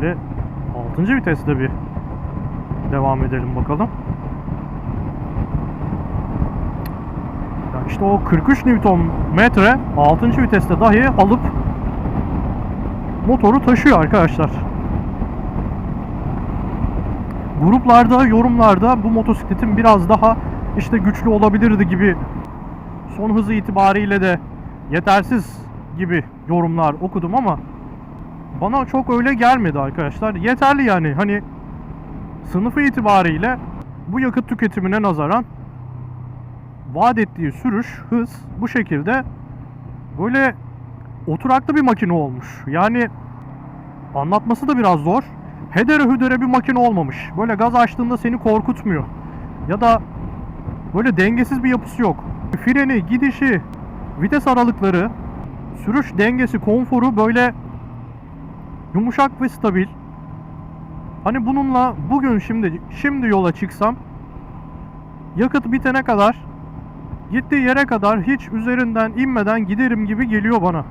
Şöyle 6. viteste bir devam edelim bakalım. Ya işte o 43 Newton metre 6. viteste dahi alıp motoru taşıyor arkadaşlar. Gruplarda, yorumlarda bu motosikletin biraz daha işte güçlü olabilirdi gibi son hızı itibariyle de yetersiz gibi yorumlar okudum ama bana çok öyle gelmedi arkadaşlar. Yeterli yani hani sınıfı itibariyle bu yakıt tüketimine nazaran vaat ettiği sürüş, hız bu şekilde böyle oturaklı bir makine olmuş. Yani anlatması da biraz zor. Hedere hüdere bir makine olmamış. Böyle gaz açtığında seni korkutmuyor. Ya da böyle dengesiz bir yapısı yok. Freni, gidişi, vites aralıkları, sürüş dengesi, konforu böyle yumuşak ve stabil. Hani bununla bugün şimdi şimdi yola çıksam yakıt bitene kadar gittiği yere kadar hiç üzerinden inmeden giderim gibi geliyor bana.